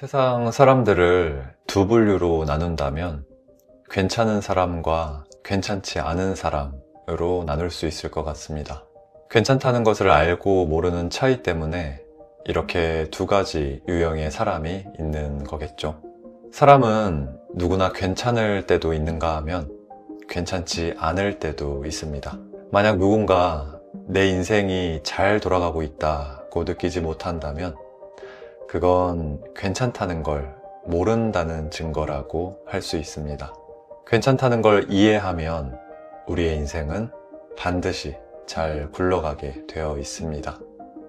세상 사람들을 두 분류로 나눈다면 괜찮은 사람과 괜찮지 않은 사람으로 나눌 수 있을 것 같습니다. 괜찮다는 것을 알고 모르는 차이 때문에 이렇게 두 가지 유형의 사람이 있는 거겠죠. 사람은 누구나 괜찮을 때도 있는가 하면 괜찮지 않을 때도 있습니다. 만약 누군가 내 인생이 잘 돌아가고 있다고 느끼지 못한다면 그건 괜찮다는 걸 모른다는 증거라고 할 수 있습니다. 괜찮다는 걸 이해하면 우리의 인생은 반드시 잘 굴러가게 되어 있습니다.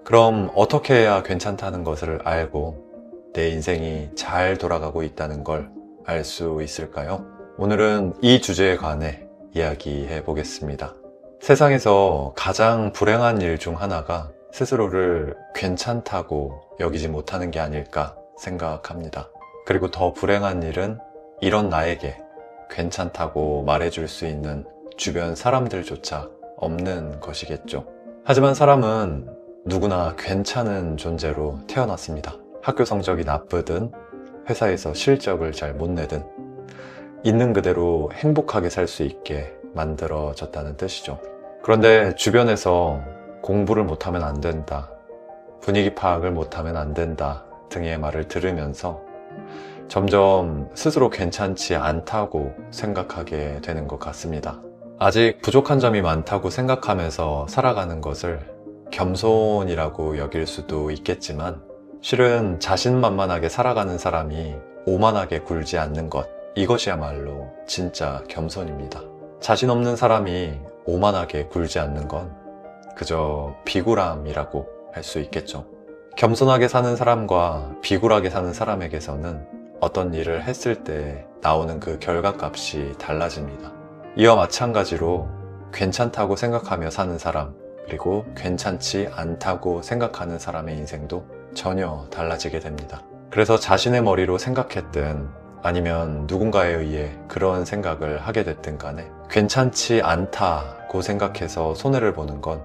그럼 어떻게 해야 괜찮다는 것을 알고 내 인생이 잘 돌아가고 있다는 걸 알 수 있을까요? 오늘은 이 주제에 관해 이야기해 보겠습니다. 세상에서 가장 불행한 일 중 하나가 스스로를 괜찮다고 여기지 못하는 게 아닐까 생각합니다. 그리고 더 불행한 일은 이런 나에게 괜찮다고 말해줄 수 있는 주변 사람들조차 없는 것이겠죠. 하지만 사람은 누구나 괜찮은 존재로 태어났습니다. 학교 성적이 나쁘든 회사에서 실적을 잘 못 내든 있는 그대로 행복하게 살 수 있게 만들어졌다는 뜻이죠. 그런데 주변에서 공부를 못하면 안 된다, 분위기 파악을 못하면 안 된다 등의 말을 들으면서 점점 스스로 괜찮지 않다고 생각하게 되는 것 같습니다. 아직 부족한 점이 많다고 생각하면서 살아가는 것을 겸손이라고 여길 수도 있겠지만 실은 자신만만하게 살아가는 사람이 오만하게 굴지 않는 것 이것이야말로 진짜 겸손입니다. 자신 없는 사람이 오만하게 굴지 않는 건 그저 비굴함이라고 할 수 있겠죠. 겸손하게 사는 사람과 비굴하게 사는 사람에게서는 어떤 일을 했을 때 나오는 그 결과값이 달라집니다. 이와 마찬가지로 괜찮다고 생각하며 사는 사람, 그리고 괜찮지 않다고 생각하는 사람의 인생도 전혀 달라지게 됩니다. 그래서 자신의 머리로 생각했든 아니면 누군가에 의해 그런 생각을 하게 됐든 간에 괜찮지 않다고 생각해서 손해를 보는 건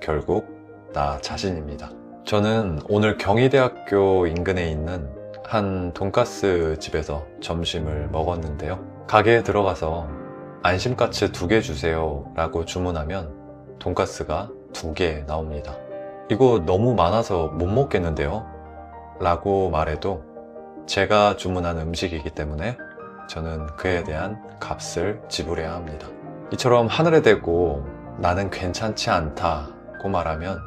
결국 나 자신입니다. 저는 오늘 경희대학교 인근에 있는 한 돈가스 집에서 점심을 먹었는데요. 가게에 들어가서 안심까츠 두 개 주세요 라고 주문하면 돈가스가 두 개 나옵니다. 이거 너무 많아서 못 먹겠는데요? 라고 말해도 제가 주문한 음식이기 때문에 저는 그에 대한 값을 지불해야 합니다. 이처럼 하늘에 대고 나는 괜찮지 않다 고 말하면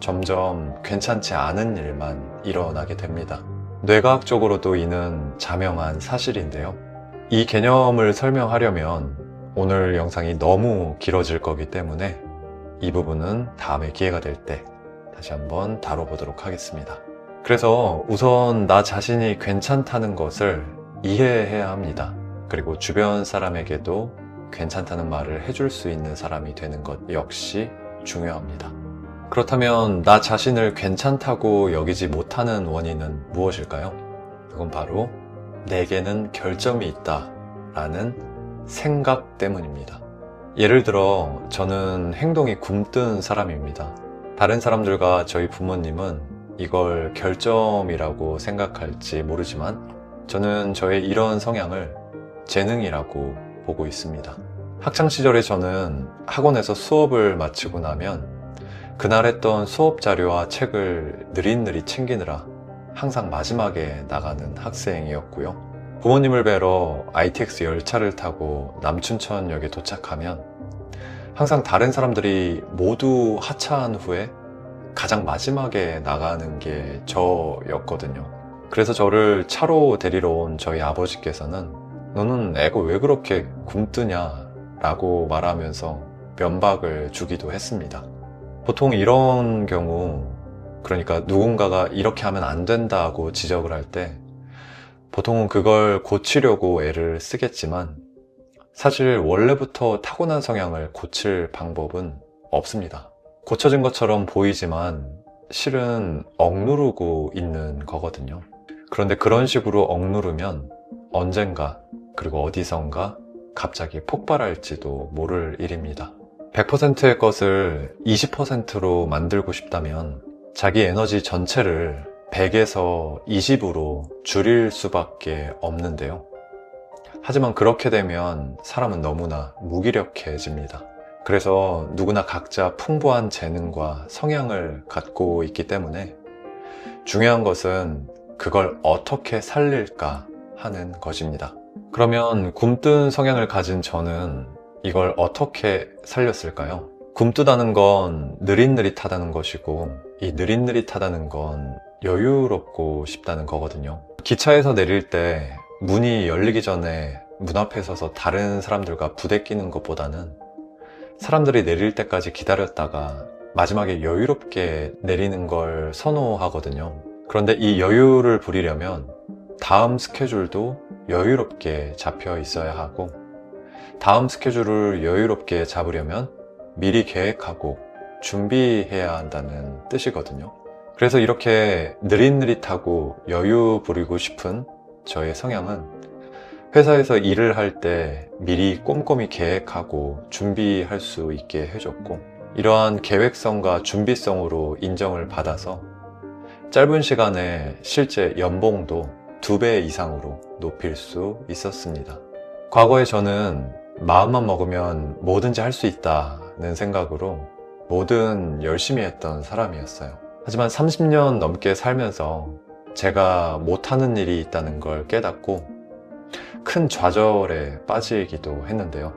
점점 괜찮지 않은 일만 일어나게 됩니다. 뇌과학적으로도 이는 자명한 사실인데요. 이 개념을 설명하려면 오늘 영상이 너무 길어질 거기 때문에 이 부분은 다음에 기회가 될 때 다시 한번 다뤄보도록 하겠습니다. 그래서 우선 나 자신이 괜찮다는 것을 이해해야 합니다. 그리고 주변 사람에게도 괜찮다는 말을 해줄 수 있는 사람이 되는 것 역시 중요합니다. 그렇다면 나 자신을 괜찮다고 여기지 못하는 원인은 무엇일까요? 그건 바로 내게는 결점이 있다 라는 생각 때문입니다. 예를 들어 저는 행동이 굼뜬 사람입니다. 다른 사람들과 저희 부모님은 이걸 결점이라고 생각할지 모르지만 저는 저의 이런 성향을 재능이라고 보고 있습니다. 학창 시절에 저는 학원에서 수업을 마치고 나면 그날 했던 수업 자료와 책을 느릿느릿 챙기느라 항상 마지막에 나가는 학생이었고요. 부모님을 뵈러 ITX 열차를 타고 남춘천역에 도착하면 항상 다른 사람들이 모두 하차한 후에 가장 마지막에 나가는 게 저였거든요. 그래서 저를 차로 데리러 온 저희 아버지께서는 너는 애가 왜 그렇게 굼뜨냐 라고 말하면서 면박을 주기도 했습니다. 보통 이런 경우, 그러니까 누군가가 이렇게 하면 안 된다고 지적을 할 때 보통은 그걸 고치려고 애를 쓰겠지만 사실 원래부터 타고난 성향을 고칠 방법은 없습니다. 고쳐진 것처럼 보이지만 실은 억누르고 있는 거거든요. 그런데 그런 식으로 억누르면 언젠가 그리고 어디선가 갑자기 폭발할지도 모를 일입니다. 100%의 것을 20%로 만들고 싶다면 자기 에너지 전체를 100에서 20으로 줄일 수밖에 없는데요. 하지만 그렇게 되면 사람은 너무나 무기력해집니다. 그래서 누구나 각자 풍부한 재능과 성향을 갖고 있기 때문에 중요한 것은 그걸 어떻게 살릴까 하는 것입니다. 그러면 굼뜬 성향을 가진 저는 이걸 어떻게 살렸을까요? 굼뜨다는 건 느릿느릿하다는 것이고 이 느릿느릿하다는 건 여유롭고 싶다는 거거든요. 기차에서 내릴 때 문이 열리기 전에 문 앞에 서서 다른 사람들과 부대끼는 것보다는 사람들이 내릴 때까지 기다렸다가 마지막에 여유롭게 내리는 걸 선호하거든요. 그런데 이 여유를 부리려면 다음 스케줄도 여유롭게 잡혀 있어야 하고 다음 스케줄을 여유롭게 잡으려면 미리 계획하고 준비해야 한다는 뜻이거든요. 그래서 이렇게 느릿느릿하고 여유 부리고 싶은 저의 성향은 회사에서 일을 할 때 미리 꼼꼼히 계획하고 준비할 수 있게 해줬고 이러한 계획성과 준비성으로 인정을 받아서 짧은 시간에 실제 연봉도 두 배 이상으로 높일 수 있었습니다. 과거에 저는 마음만 먹으면 뭐든지 할 수 있다는 생각으로 뭐든 열심히 했던 사람이었어요. 하지만 30년 넘게 살면서 제가 못하는 일이 있다는 걸 깨닫고 큰 좌절에 빠지기도 했는데요.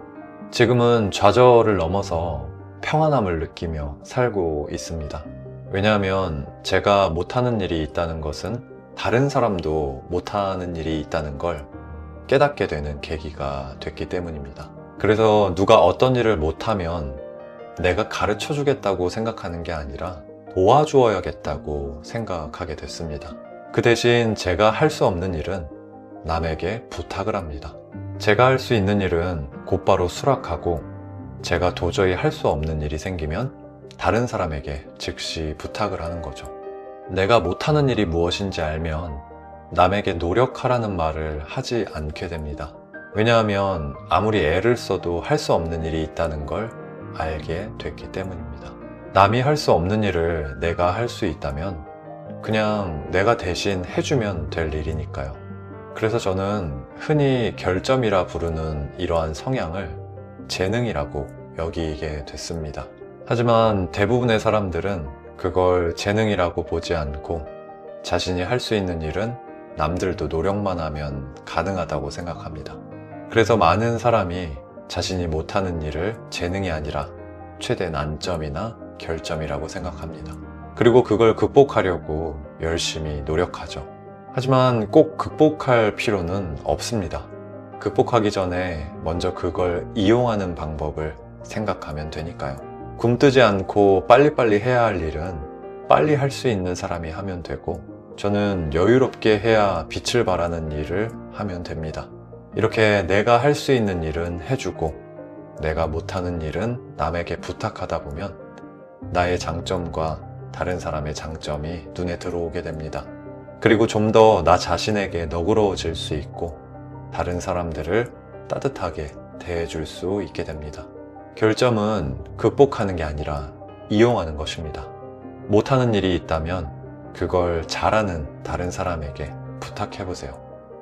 지금은 좌절을 넘어서 평안함을 느끼며 살고 있습니다. 왜냐하면 제가 못하는 일이 있다는 것은 다른 사람도 못하는 일이 있다는 걸 깨닫게 되는 계기가 됐기 때문입니다. 그래서 누가 어떤 일을 못하면 내가 가르쳐 주겠다고 생각하는 게 아니라 도와주어야겠다고 생각하게 됐습니다. 그 대신 제가 할 수 없는 일은 남에게 부탁을 합니다. 제가 할 수 있는 일은 곧바로 수락하고 제가 도저히 할 수 없는 일이 생기면 다른 사람에게 즉시 부탁을 하는 거죠. 내가 못하는 일이 무엇인지 알면 남에게 노력하라는 말을 하지 않게 됩니다. 왜냐하면 아무리 애를 써도 할 수 없는 일이 있다는 걸 알게 됐기 때문입니다. 남이 할 수 없는 일을 내가 할 수 있다면 그냥 내가 대신 해주면 될 일이니까요. 그래서 저는 흔히 결점이라 부르는 이러한 성향을 재능이라고 여기게 됐습니다. 하지만 대부분의 사람들은 그걸 재능이라고 보지 않고 자신이 할 수 있는 일은 남들도 노력만 하면 가능하다고 생각합니다. 그래서 많은 사람이 자신이 못하는 일을 재능이 아니라 최대 난점이나 결점이라고 생각합니다. 그리고 그걸 극복하려고 열심히 노력하죠. 하지만 꼭 극복할 필요는 없습니다. 극복하기 전에 먼저 그걸 이용하는 방법을 생각하면 되니까요. 굼뜨지 않고 빨리빨리 해야 할 일은 빨리 할 수 있는 사람이 하면 되고 저는 여유롭게 해야 빛을 발하는 일을 하면 됩니다. 이렇게 내가 할 수 있는 일은 해주고 내가 못하는 일은 남에게 부탁하다 보면 나의 장점과 다른 사람의 장점이 눈에 들어오게 됩니다. 그리고 좀 더 나 자신에게 너그러워질 수 있고 다른 사람들을 따뜻하게 대해줄 수 있게 됩니다. 결점은 극복하는 게 아니라 이용하는 것입니다. 못하는 일이 있다면 그걸 잘하는 다른 사람에게 부탁해보세요.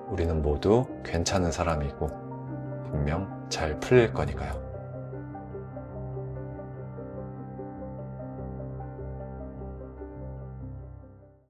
우리는 모두 괜찮은 사람이고 분명 잘 풀릴 거니까요.